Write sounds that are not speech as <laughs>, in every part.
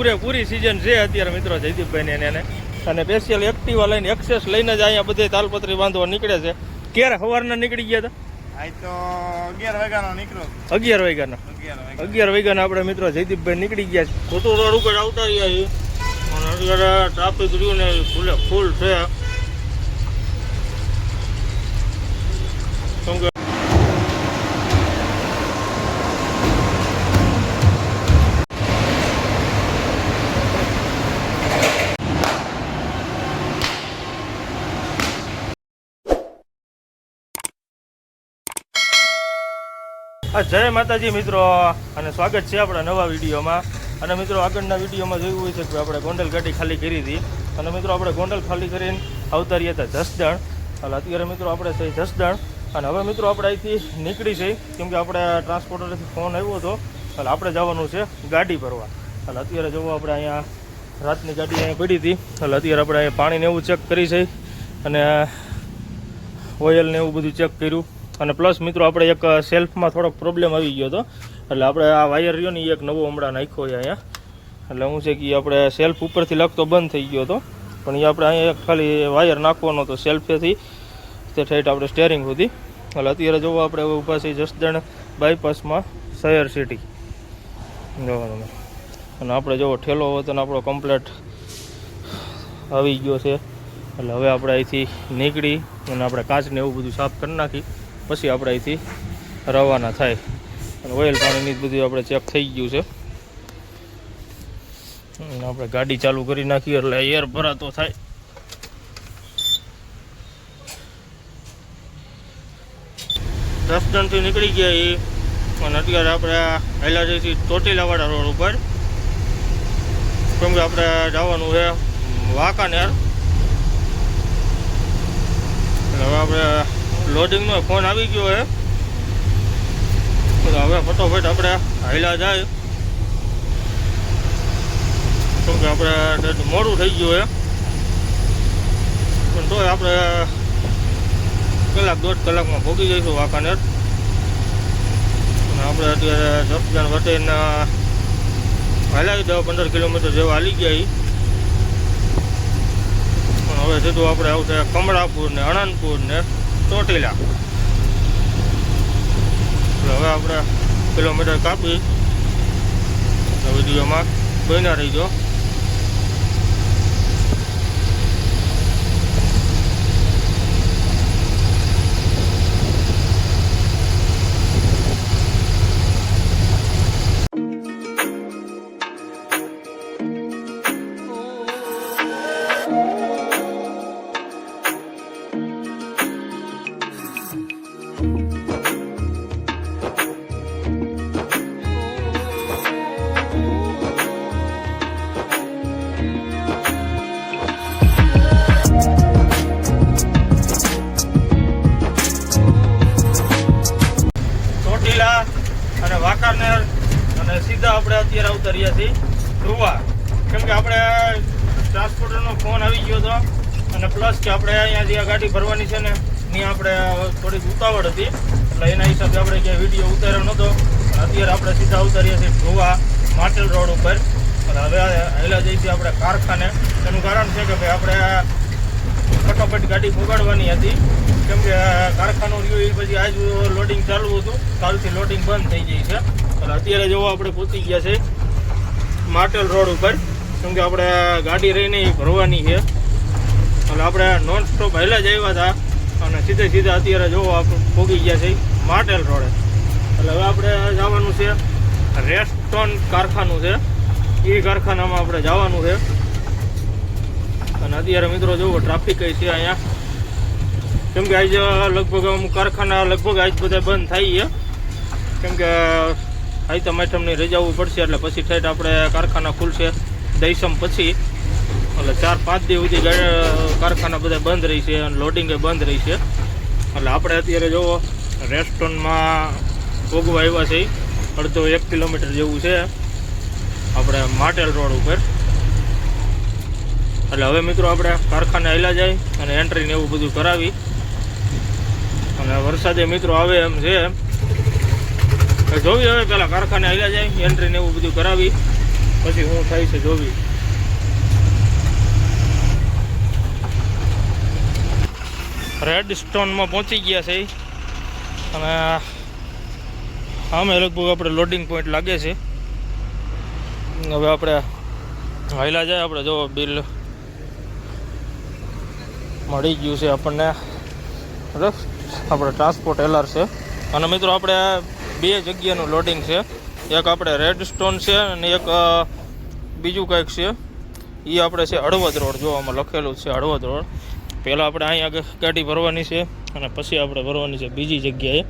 પૂરેપૂરી સિઝન છે અત્યારે મિત્રો જયદીપભાઈ ને એને. અને સ્પેશિયલ એક્ટિવા લઈને એક્સેસ લઈને જ અહીંયા બધે તાલપત્રી બાંધવા નીકળે છે. ક્યારે સવારના નીકળી ગયા હતા? તો અગિયાર વાગ્યાનો નીકળો અગિયાર વાગ્યાના. અગિયાર વાગ્યાના આપણે મિત્રો જયદીપભાઈ નીકળી ગયા છે. ખોટું રોડ ઉપર આવતા રહ્યા છીએ અત્યારે ટ્રાફિક રહ્યું ને ફૂલે ફૂલ છે. જય માતાજી મિત્રો, અને સ્વાગત છે આપણા નવા વિડીયોમાં. અને મિત્રો, આગળના વિડીયોમાં જોયું હોય છે કે આપણે ગોંડલ ગાડી ખાલી કરી હતી. અને મિત્રો, આપણે ગોંડલ ખાલી કરીને આવતા રહ્યા હતા જસદણ. એટલે અત્યારે મિત્રો, આપણે છે જસદણ. અને હવે મિત્રો, આપણે અહીંથી નીકળી છે, કેમ કે આપણે ટ્રાન્સપોર્ટરથી ફોન આવ્યો હતો. એટલે આપણે જવાનું છે ગાડી ભરવા. એટલે અત્યારે જોવો આપણે અહીંયા રાતની ગાડી અહીંયા પડી હતી. એટલે અત્યારે આપણે અહીંયા પાણીને એવું ચેક કરી છે. અને ઓઇલને એવું બધું ચેક કર્યું. અને પ્લસ મિત્રો આપણે એક સેલ્ફમાં થોડોક પ્રોબ્લેમ આવી ગયો હતો. એટલે આપણે આ વાયર રહ્યો ને એક નવો હમણાં નાખ્યો છે અહીંયા. એટલે હું છે કે આપણે સેલ્ફ ઉપરથી લગતો બંધ થઈ ગયો હતો. પણ એ આપણે અહીંયા ખાલી વાયર નાખવાનો હતો સેલ્ફેથી તે ઠેઠ આપણે સ્ટેરિંગ સુધી. એટલે અત્યારે જોવો આપણે ઊભા છીએ જસદણ બાયપાસમાં શહેર સિટી જોવાનું અને આપણે જોવો ઠેલો વતન આપણો કમ્પ્લેટ આવી ગયો છે. એટલે હવે આપણે અહીંથી નીકળી અને આપણે કાચને એવું બધું સાફ કરી નાખી. પછી આપણે અહીંથી રવાના થાય. અને ઓઇલ પાણીની બધું આપણે ચેક થઈ ગયું છે. આપણે ગાડી ચાલુ કરી નાખીએ એટલે એર ભરાતો થાય. જણથી નીકળી ગયા એ. અને અત્યારે આપણે હેલા જઈશું ચોટીલાવાળા રોડ ઉપર. કેમ કે આપણે જવાનું છે વાંકાનેર. હવે આપણે લોડિંગનો ફોન આવી ગયો હે. હવે ફટોફટ આપણે હાઈલા જાય. કેમ કે આપણે મોડું થઈ ગયું હે. પણ તોય આપણે કલાક દોઢ કલાકમાં ભોગી જઈશું વાંકાનેર. અને આપણે અત્યારે જસદણ વટેના હાલાવી દસ પંદર કિલોમીટર જેવા હાલી ગયા પણ હવે સીધું આપણે આવશે કમળાપુર ને અણંદપુર ને. ચોટીલા. હવે આપણે કિલોમીટર કાપી. વિડીયોમાં બન્યા રહીજો. ભરવાની છે ને, ની આપણે થોડીક ઉતાવળ હતી. એટલે એના હિસાબે આપણે ક્યાંય વીડિયો ઉતાર્યો નહોતો. અત્યારે આપણે સીધા ઉતારીએ છીએ ધોવા માટેલ રોડ ઉપર. અને હવે હેલા જઈશું આપણે કારખાને. એનું કારણ છે કે ભાઈ આપણે ફટાફટ ગાડી પોગાડવાની હતી. કેમ કે કારખાનું રહ્યું એ પછી આજ લોડિંગ ચાલુ હતું. કાલથી લોડિંગ બંધ થઈ ગઈ છે. અને અત્યારે જોવો આપણે પહોંચી ગયા છે માટેલ રોડ ઉપર. કેમ કે આપણે ગાડી રહીને ભરવાની છે. આપણે નોન સ્ટોપ પહેલાં જ આવ્યા હતા અને સીધે સીધા અત્યારે જોવો આપણે પોગી ગયા છે માટેલ રોડે. એટલે હવે આપણે જવાનું છે રેસ્ટોન કારખાનું છે. એ કારખાનામાં આપણે જવાનું છે. અને અત્યારે મિત્રો જોવો ટ્રાફિક છે અહીંયા. કેમ કે આજ લગભગ અમુક કારખાના લગભગ આજ બધા બંધ થઈ છે. કેમ કે આઈતમ આઈટમની રજાવું પડશે એટલે પછી ઠેઠ આપણે કારખાના ખુલશે દઈસમ પછી. એટલે ચાર, પાંચ દિવસ સુધી કારખાના બધા બંધ રહી છે અને લોડિંગ બંધ રહી છે. એટલે આપણે અત્યારે જોવો રેસ્ટોરન્ટમાં ભોગવા આવ્યા છે અડધો એક કિલોમીટર જેવું છે. આપણે માટેલ રોડ ઉપર. એટલે હવે મિત્રો આપણે કારખાને આવેલા જાય અને એન્ટ્રીને એવું બધું કરાવી. અને વરસાદે મિત્રો આવે એમ છે. જોવી હવે પેલા કારખાને આવેલા જાય એન્ટ્રીને એવું બધું કરાવી. પછી શું થાય છે જોવી. રેડ સ્ટોનમાં પહોંચી ગયા છે. અને આમે લગભગ આપણે લોડિંગ પોઈન્ટ લાગે છે. હવે આપણે હાઈલા જાય, આપણે જો બિલ મળી ગયું છે આપણને. આપણે ટ્રાન્સપોર્ટ એલર છે. અને મિત્રો, આપણે બે જગ્યાનું લોડિંગ છે. એક આપણે રેડ સ્ટોન છે અને એક બીજું કંઈક છે. એ આપણે છે હળવદ રોડ, જો આમાં લખેલું છે હળવદ રોડ. પહેલાં આપણે અહીંયા ગાડી ભરવાની છે અને પછી આપણે ભરવાની છે બીજી જગ્યાએ.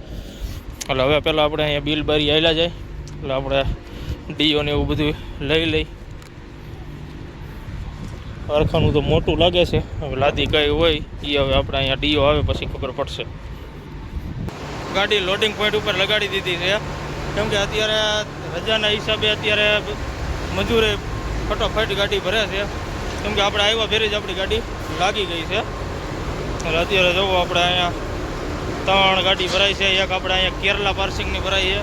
એટલે હવે પહેલાં આપણે અહીંયા બિલ બારી આવેલા જાય. એટલે આપણે ડીઓને એવું બધું લઈ લઈ. કારખાનું તો મોટું લાગે છે. હવે લાદી કઈ હોય એ હવે આપણે અહીંયા ડીઓ આવે પછી ખબર પડશે. ગાડી લોડિંગ પોઈન્ટ ઉપર લગાડી દીધી છે. કેમ કે અત્યારે રજાના હિસાબે અત્યારે મજૂરે ફટોફટ ગાડી ભરે છે. કેમ કે આપણે આવ્યા ફેરી જ આપણી ગાડી લાગી ગઈ છે. અત્યારે જોવો આપણે અહીંયા ત્રણ ગાડી ભરાય છે, એક આપણે અહીંયા કેરલા પાર્સિંગની ભરાઈ છે.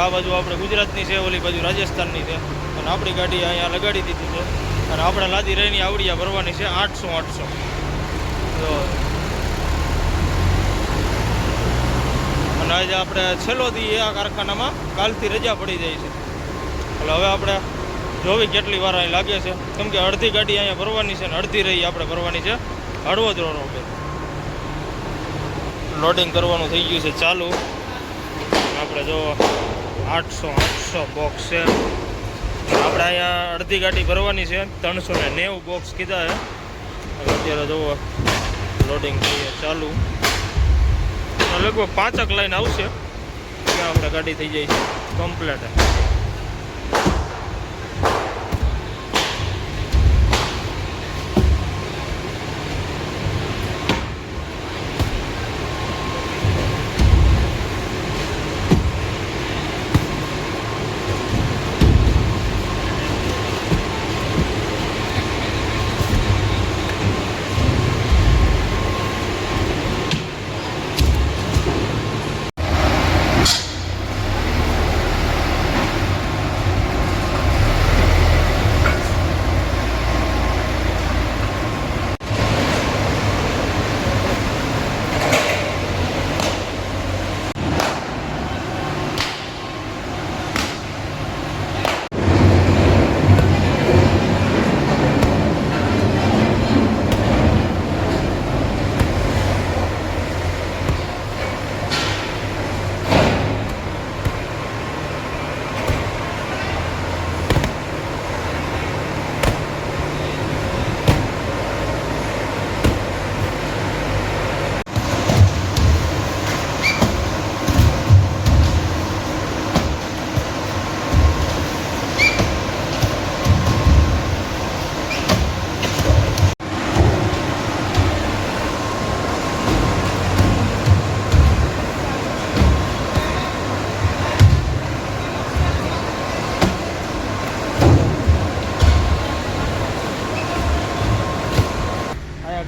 આ બાજુ આપણે ગુજરાતની છે, ઓલી બાજુ રાજસ્થાનની છે. અને આપણી ગાડી અહીંયા લગાડી દીધી છે. અને આપણે લાદી રહીની આવડિયા ભરવાની છે, આઠસો આઠસો. તો અને આજે આપણે છેલ્લો દી આ કારખાનામાં કાલથી રજા પડી જાય છે. એટલે હવે આપણે જોવી કેટલી વાર અહીં લાગે છે. કેમ કે અડધી ગાડી અહીંયા ભરવાની છે અને અડધી રહી આપણે ભરવાની છે. હળવદ રોડ લોડિંગ કરવાનું થઈ ગયું છે ચાલુ. આપણે જો આઠસો આઠસો બોક્સ છે. આપણે અહીંયા અડધી ગાડી ભરવાની છે. ત્રણસો ને નેવું બોક્સ કીધા છે. અત્યારે જુઓ લોડિંગ થઈએ ચાલુ. લગભગ પાંચક લાઈન આવશે. ત્યાં આપણે ગાડી થઈ જાય. છે કમ્પ્લેટ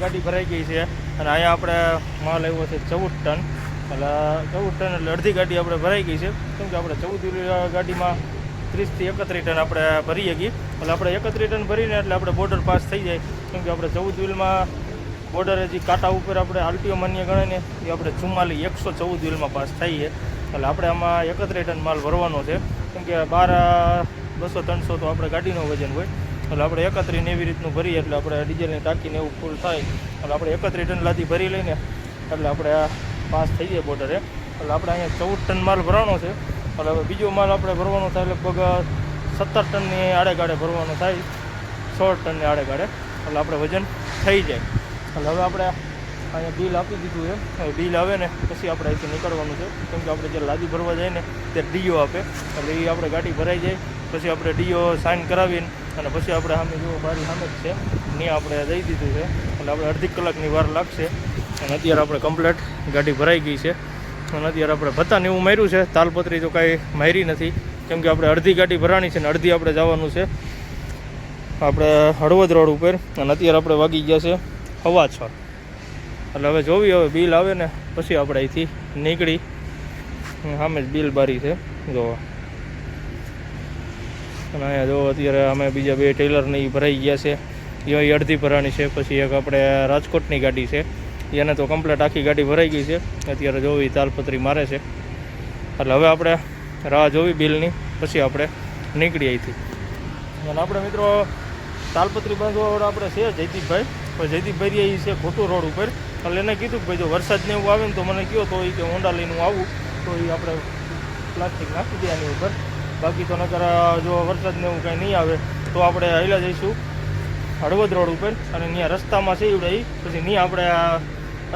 ગાડી ભરાઈ ગઈ છે અને અહીંયા આપણે માલ આવ્યો છે ચૌદ ટન. એટલે ચૌદ ટન એટલે અડધી ગાડી આપણે ભરાઈ ગઈ છે. કેમ કે આપણે ચૌદ ગાડીમાં ત્રીસથી એકત્રીસ ટન આપણે ભરીએ ગઈ એટલે આપણે એકત્રીસ ટન ભરીને એટલે આપણે બોર્ડર પાસ થઈ જાય. કેમ કે આપણે ચૌદ વ્હીલમાં બોર્ડર હજી કાંટા ઉપર આપણે આરટીઓ માન્ય ગણે ને, એ આપણે ચુમ્માલી એકસો ચૌદ વ્હીલમાં પાસ થઈએ એટલે આપણે આમાં એકત્રીસ ટન માલ ભરવાનો છે. કેમ કે બાર બસો, ત્રણસો તો આપણે ગાડીનું વજન હોય. એટલે આપણે એકત્રીને એવી રીતનું ભરીએ એટલે આપણે ડીઝલની ટાંકીને એવું ફૂલ થાય. એટલે આપણે એકત્રીસ ટન લાદી ભરી લઈને એટલે આપણે આ પાસ થઈ જાય બોર્ડરે એટલે આપણે અહીંયા ચૌદ ટન માલ ભરવાનો છે. એટલે હવે બીજો માલ આપણે ભરવાનો થાય લગભગ સત્તર ટનની આડેગાડે ભરવાનો થાય. સોળ ટનની આડેગાડે. એટલે આપણે વજન થઈ જાય. એટલે હવે આપણે અહીંયા બિલ આપી દીધું છે હવે બિલ આવે ને પછી આપણે અહીંથી નીકળવાનું છે. કેમ કે આપણે જે લાદી ભરવા જાય ને તે ડીઓ આપે. એટલે એ આપણે ગાડી ભરાઈ જાય. પછી આપણે ડીઓ સાઇન કરાવીને અને પછી આપણે સામે જુઓ, બારી સામે જ છે. ત્યાં આપણે દઈ દીધું છે. એટલે આપણે અડધી કલાકની વાર લાગશે. અને અત્યારે આપણે કમ્પ્લેટ ગાડી ભરાઈ ગઈ છે. અને અત્યારે આપણે ભત્તાને એવું માર્યું છે. તાલપત્રી તો કાંઈ મારી નથી. કેમ કે આપણે અડધી ગાડી ભરાણી છે ને અડધી આપણે જવાનું છે. આપણે હળવદ રોડ ઉપર. અને અત્યારે આપણે વાગી ગયા છે હવા છ. એટલે હવે જોવી, હવે બિલ આવે ને પછી આપણે અહીંથી નીકળી. સામે જ બિલ બારી છે. જોવા અને અહીંયા જો અત્યારે અમે બીજા બે ટેલરને ભરાઈ ગયા છે. એ અડધી ભરાણી છે, પછી એક આપણે રાજકોટની ગાડી છે. એને તો કમ્પ્લેટ આખી ગાડી ભરાઈ ગઈ છે. અત્યારે જોવી તાલપત્રી મારે છે. એટલે હવે આપણે રાહ જોવી બિલની, પછી આપણે નીકળી અહીંથી. અને આપણે મિત્રો તાલપત્રી બાંધવા આપણે છે જયદીપભાઈ. પણ જયદીપભાઈ એ છે ખોટું રોડ ઉપર. એટલે એને કીધું કે ભાઈ જો વરસાદ ને એવું આવે ને તો મને કહો તો એ કે હોન્ડા લઈને આવું. તો એ આપણે પ્લાસ્ટિક નાખી દે આની ઉપર. બાકી તો નકર જો વરસાદ ને એવું કાંઈ નહીં આવે, તો આપણે હાલ્યા જઈશું. હળવદ રોડ ઉપર અને ત્યાં રસ્તામાં છે એવડે પછી ત્યાં આપણે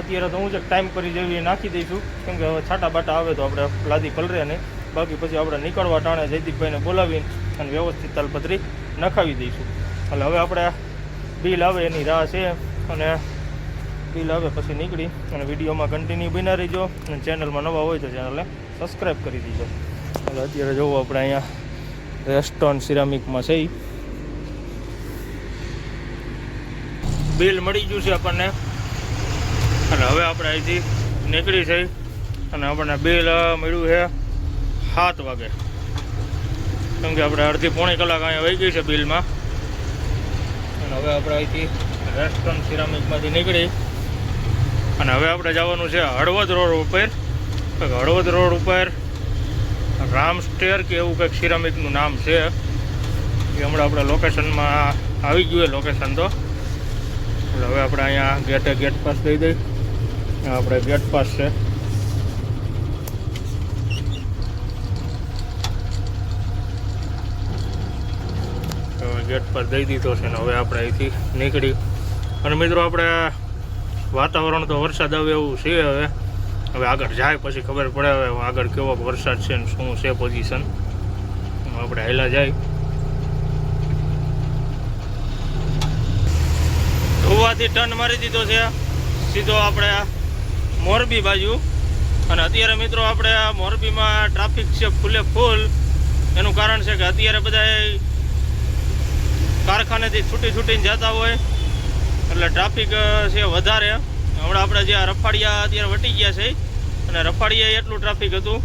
અત્યારે તો હું છે, ટાઈમ કરી જેવી નાખી દઈશું. કેમ કે હવે છાટા બાટા આવે તો આપણે લાદી પલરે નહીં બાકી પછી આપણે નીકળવા ટાણે જયદીપભાઈને બોલાવીને અને વ્યવસ્થિત તાલપત્રી નખાવી દઈશું. એટલે હવે આપણે બિલ આવે એની રાહ છે અને બિલ આવે પછી નીકળી. અને વિડીયોમાં કન્ટિન્યુ બિના રહીજો અને ચેનલમાં નવા હોય તો ચેનલને સબસ્ક્રાઈબ કરી દીજો. અત્યારે જોવો આપણે અહીંયા રેસ્ટોરન્ટ સિરામિકમાં છે બિલ મળી ગયું છે આપણને. અને હવે આપણે અહીંથી નીકળી છે. અને આપણને બિલ મળ્યું છે સાત વાગે. કેમ કે આપણે અડધી પોણી કલાક અહીંયા વહી ગઈ છે બિલમાં અને હવે આપણે અહીંથી રેસ્ટોરન્ટ સિરામિકમાંથી નીકળી. અને હવે આપણે જવાનું છે હળવદ રોડ ઉપર. હળવદ રોડ ઉપર રામ સ્ટેર કે એવું કંઈક સિરામિકનું નામ છે. એ હમણાં આપણે લોકેશનમાં આવી ગયું લોકેશન તો. એટલે હવે આપણે અહીંયા ગેટે ગેટ પાસ દઈ. દઈ આપણે ગેટ પાસ છે. ગેટ પર દઈ દીધો છે ને હવે આપણે અહીંથી નીકળી. અને મિત્રો આપણે વાતાવરણ તો વરસાદ આવે એવું છે હવે. હવે આગળ જાય પછી ખબર પડે હવે આગળ કેવો વરસાદ છે ને શું છે પોઝિશન આપણે હેલા જાય. ધોવાથી ટર્ન મારી દીધો છે. સીધો આપણે મોરબી બાજુ. અને અત્યારે મિત્રો આપણે મોરબીમાં ટ્રાફિક છે ફૂલે ફૂલ. એનું કારણ છે કે અત્યારે બધા કારખાનેથી છૂટી છૂટીને જતા હોય. એટલે ટ્રાફિક છે વધારે. હમણાં આપણે જે રફાડિયા અત્યારે વટી ગયા છે, અને રફાડિયા એટલું ટ્રાફિક હતું.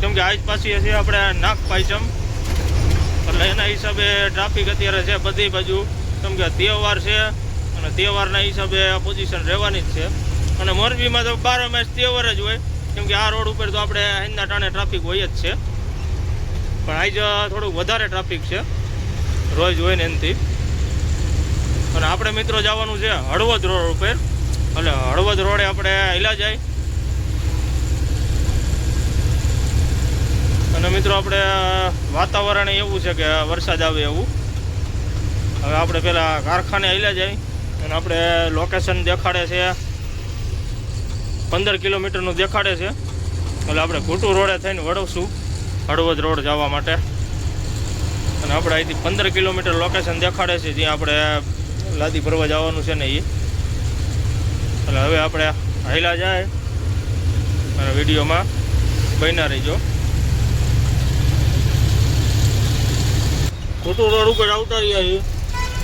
કેમ કે આજ પાછી છે આપણે નાક પાયચમ એટલે એના હિસાબે ટ્રાફિક અત્યારે છે બધી બાજુ. કેમ કે તહેવાર છે, અને તહેવારના હિસાબે પોઝિશન રહેવાની જ છે. અને મોરબીમાં તો બાર મેચ તહેવાર જ હોય. કેમ કે આ રોડ ઉપર તો આપણે હિંદા ટાણે ટ્રાફિક હોય જ છે. પણ આજ થોડુંક વધારે ટ્રાફિક છે. રોજ હોય ને એનાથી. અને આપણે મિત્રો જવાનું છે હળવદ રોડ ઉપર. એટલે હળવદ રોડે આપણે હિલા જાય. અને મિત્રો આપણે વાતાવરણ એવું છે કે વરસાદ આવે એવું. હવે આપણે પેલા કારખાને હિલા જાય અને આપણે લોકેશન દેખાડે છે. પંદર કિલોમીટરનું દેખાડે છે. એટલે આપણે ઘૂંટુ રોડે થઈને વળવશું હળવદ રોડ જવા માટે. અને આપણે અહીંથી પંદર કિલોમીટર લોકેશન દેખાડે છે, જ્યાં આપણે લાદી ભરવા જવાનું છે ને એ એટલે હવે આપણે હાઈલા જાય. અને વિડીયોમાં બન્યા રહીજો. ખોટું રોડ ઉપર આવતા રહ્યા છીએ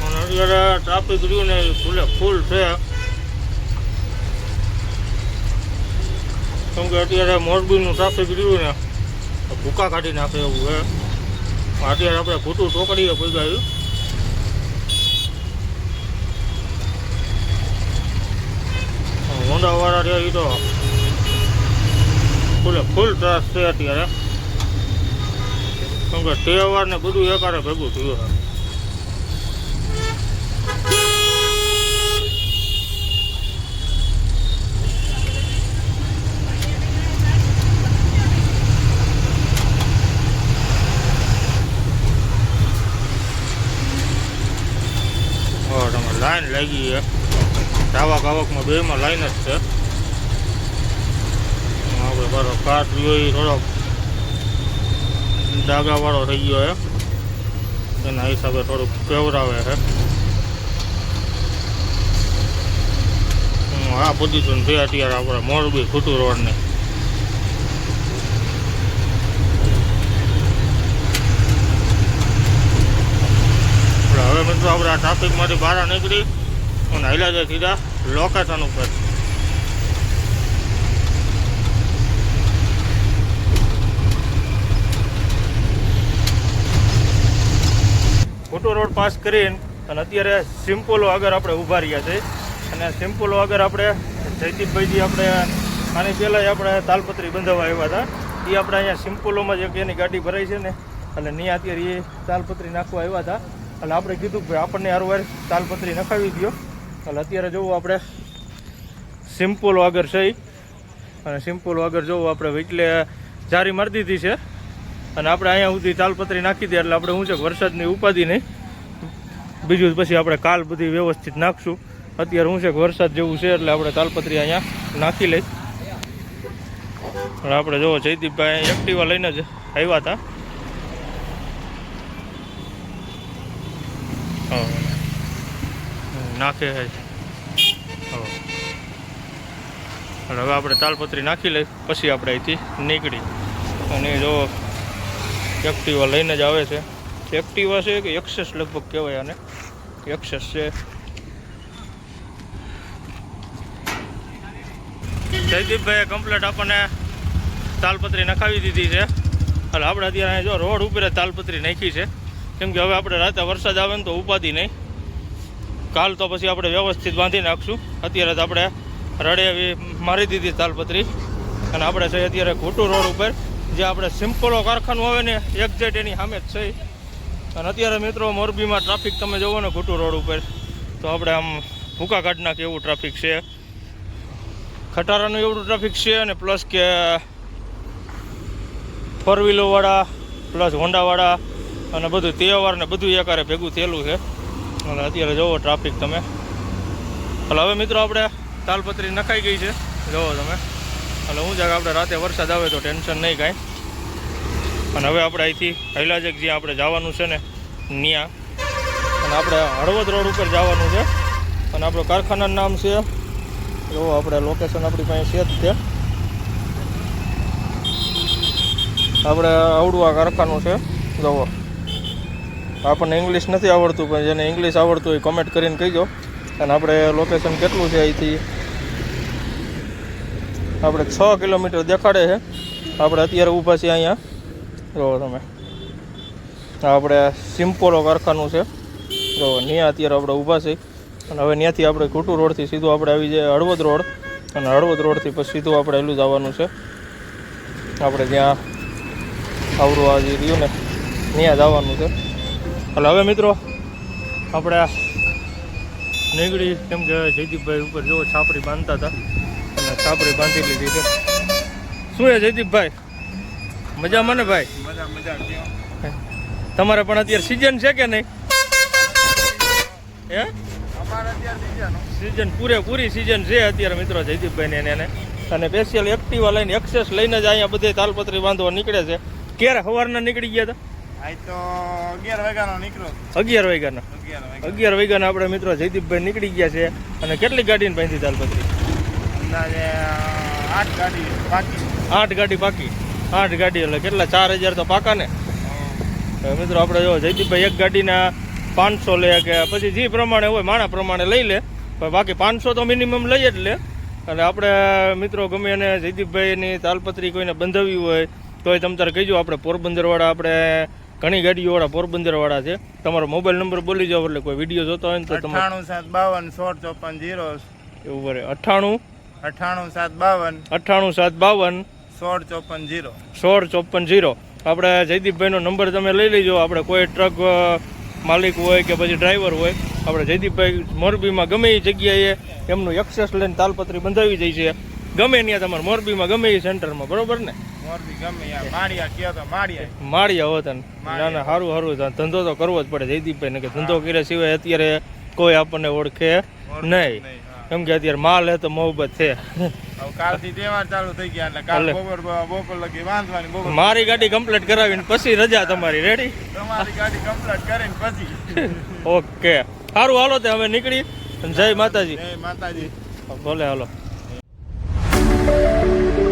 અને અત્યારે ટ્રાફિક રહ્યું ને ફૂલે ફૂલ છે. કેમ કે અત્યારે મોરબીનું ટ્રાફિક રહ્યું ને ભૂકા કાઢી નાખે એવું છે. અત્યારે આપણે ભૂતું ચોકડીએ પહોંચાયું હોન્ડાવાળા રહ્યા એ તો. ફૂલે ફૂલ ત્રાસ છે અત્યારે. કેમ કે તહેવાર ને બધું એકારે ભેગું થયું છે. લાઈન લાગી છે. ધાવા આવકમાં બેમાં લાઈન જ છે. આપણે બરો કાટ રહ્યો થોડોક ડાગાવાળો થઈ ગયો છે. એના હિસાબે થોડુંક કેવરાવે છે. આ પોઝિશન છે અત્યારે આપણે મોરબી ખોટું રોડની હવે મિત્રો આપણે આ ટ્રાફિકમાંથી બહાર નીકળી. અને હાલ્યા જાય સીધા લોકેશન ઉપર. રોડ પાસ કરીને, અને અત્યારે સિમ્પોલો આગળ આપણે ઊભા રહ્યા છે. અને સિમ્પોલો આગળ આપણે જયદીપભાઈજી આપણે, આની પહેલાં આપણે તાલપત્રી બંધાવવા આવ્યા હતા. એ આપણે અહીંયા સિમ્પોલોમાં જે એની ગાડી ભરાઈ છે ને એટલે ત્યાં અત્યારે એ તાલપત્રી નાખવા આવ્યા હતા. એટલે આપણે કીધું કે આપણને હારવાર તાલપત્રી નખાવી દો એટલે અત્યારે જોવું આપણે સિમ્પલ આગળ છે અને સિમ્પલ આગળ જોવું આપણે એટલે જારી મારી દીધી છે. અને આપણે અહીંયા સુધી તાલપત્રી નાખી દે એટલે આપણે હું છે વરસાદની ઉપાધિ નહીં. બીજું પછી આપણે કાલ બધી વ્યવસ્થિત નાખશું. અત્યારે હું છે વરસાદ જેવું છે એટલે આપણે તાલપત્રી અહીંયા નાખી લઈ આપણે જોવો જયદીપભાઈ એક્ટિવા લઈને જ આવ્યા હતા હા. નાખે હવે આપણે તાલપત્રી નાખી લઈ, પછી આપણે અહીંથી નીકળી. અને જો એક્ટિવા લઈને જ આવે છે. એક્ટિવા છે કે એક્સેસ લગભગ કહેવાય આને. એક્સેસ છે. જયદીપભાઈએ કમ્પ્લેટ આપણને તાલપત્રી નખાવી દીધી છે. એટલે આપણે અત્યારે જો રોડ ઉપર તાલપત્રી નાખી છે. કેમ કે હવે આપણે રાતે વરસાદ આવે ને તો ઉપાધિ નહીં. કાલ તો પછી આપણે વ્યવસ્થિત બાંધી નાખશું. અત્યારે તો આપણે રડે મારી દીધી તાલપત્રી. અને આપણે છે અત્યારે ઘોટું રોડ ઉપર જે આપણે સિમ્પલો કારખાનું આવે ને એક્ઝેટ એની સામે જ છે. અને અત્યારે મિત્રો મોરબીમાં ટ્રાફિક તમે જોવો ને ઘોટું રોડ ઉપર, તો આપણે આમ ભૂકા કાઢ નાખે એવું ટ્રાફિક છે. ખટારાનું એવડું ટ્રાફિક છે અને પ્લસ કે ફોર વ્હીલરવાળા પ્લસ હોન્ડાવાળા અને બધું તેવાર ને બધું એકારે ભેગું થયેલું છે. અને અત્યારે જુઓ ટ્રાફિક તમે. એટલે હવે મિત્રો આપણે તાલપત્રી નખાઈ ગઈ છે. જુઓ તમે. એટલે હું જાગ આપણે રાતે વરસાદ આવે તો ટેન્શન નહીં કાંઈ. અને હવે આપણે અહીંથી હૈલાજક જ્યાં આપણે જવાનું છે ને, ન્યા. અને આપણે હળવદ રોડ ઉપર જવાનું છે. અને આપણું કારખાનાનું નામ છે જુઓ આપણે લોકેશન આપણી પાસે છે જ તે આપણે આવડું આ કારખાનું છે જુઓ આપણને ઇંગ્લિશ નથી આવડતું, પણ જેને ઇંગ્લિશ આવડતું હોય કમેન્ટ કરીને કહીજો. અને આપણે લોકેશન કેટલું છે અહીંથી? આપણે છ કિલોમીટર દેખાડે છે. આપણે અત્યારે ઊભા છીએ અહીંયા. જો તમે. આપણે સિમ્પોલો કારખાનું છે. જો ત્યાં અત્યારે આપણે ઊભા છીએ. અને હવે ત્યાંથી આપણે ઘૂટુ રોડથી સીધું આપણે આવી જાય હળવદ રોડ. અને હળવદ રોડથી પછી સીધું આપણે એલું જવાનું છે. આપણે ત્યાં આવરું આજે રહ્યું ને ત્યાં જવાનું છે. એટલે હવે મિત્રો આપણે નીકળી કેમ કે જયદીપભાઈ ઉપર જો છાપરી બાંધતા હતા. અને છાપરી બાંધી લીધી છે. શું છે જયદીપભાઈ? મજામાં ને ભાઈ? મજા મજા તમારે પણ અત્યારે સિઝન છે કે નહીં? હે? સિઝન પૂરેપૂરી સિઝન છે અત્યારે મિત્રો જયદીપભાઈને એને અને સ્પેશિયલ એક્ટિવા લઈને એક્સેસ લઈને જ અહીંયા બધે તાલપત્રી બાંધવા નીકળે છે. ક્યારે સવારના નીકળી ગયા હતા? અગિયાર વાગ્યાનો અગિયાર વાગ્યાના. આપણે મિત્રો જયદીપભાઈ નીકળી ગયા છે અને કેટલી ગાડીને બાંધી તાલપત્રી અંદાજે આઠ ગાડી બાકી. આઠ ગાડી પાકી આઠ ગાડી એટલે કેટલા? ચાર હજાર તો પાકા ને? મિત્રો આપણે જો જયદીપભાઈ એક ગાડીના પાંચસો લે કે પછી જે પ્રમાણે હોય માણા પ્રમાણે લઈ લે. પણ બાકી પાંચસો તો મિનિમમ લઈ જ લે. એટલે આપણે મિત્રો ગમે એને જયદીપભાઈની તાલપત્રી કોઈને બંધાવી હોય તોય તમ તારે કહીજો આપણે પોરબંદરવાળા આપણે ઘણી ગાડીઓવાળા પોરબંદરવાળા છે. તમારો મોબાઈલ નંબર બોલી જાઓ એટલે કોઈ વીડિયો જોતો હોય ને તો અઠ્ઠાણું સાત બાવન સોળ ચોપન જીરો એવું બરે અઠ્ઠાણું? અઠ્ઠાણું સાત બાવન અઠ્ઠાણું સાત બાવન સોળ ચોપન જીરો સોળ ચોપન જીરો આપણે જયદીપભાઈનો નંબર તમે લઈ લેજો. આપણે કોઈ ટ્રક માલિક હોય કે પછી ડ્રાઈવર હોય આપણે જયદીપભાઈ મોરબીમાં ગમે એ જગ્યાએ એમનું એક્સેસ લઈને તાલપત્રી બંધાવી જાય છે. ગમે ત્યાં તમારે મોરબીમાં ગમે એ સેન્ટરમાં બરોબર ને? મોરબી ગમે માળિયા કયો તો માળિયા. માળિયા હોતા ને ના ના સારું સારું ધંધો તો કરવો જ પડે જયદીપભાઈને કે ધંધો કર્યા સિવાય અત્યારે કોઈ આપણને ઓળખે નહીં. નહીં, કેમ કે અત્યારે માલ હે તો મોહબત છે. હવે કાલથી તહેવાર ચાલુ થઈ ગયા એટલે કાલ. બપોર બપોર લગી વાંધવાની મારી ગાડી કમ્પ્લીટ કરાવીને પછી રજા તમારી રેડી તમારી ગાડી કમ્પ્લીટ કરીને પછી. <laughs> ઓકે સારું હાલો તે હવે નીકળી. જય માતાજી. જય માતાજી. ભલે હાલો. Thank you.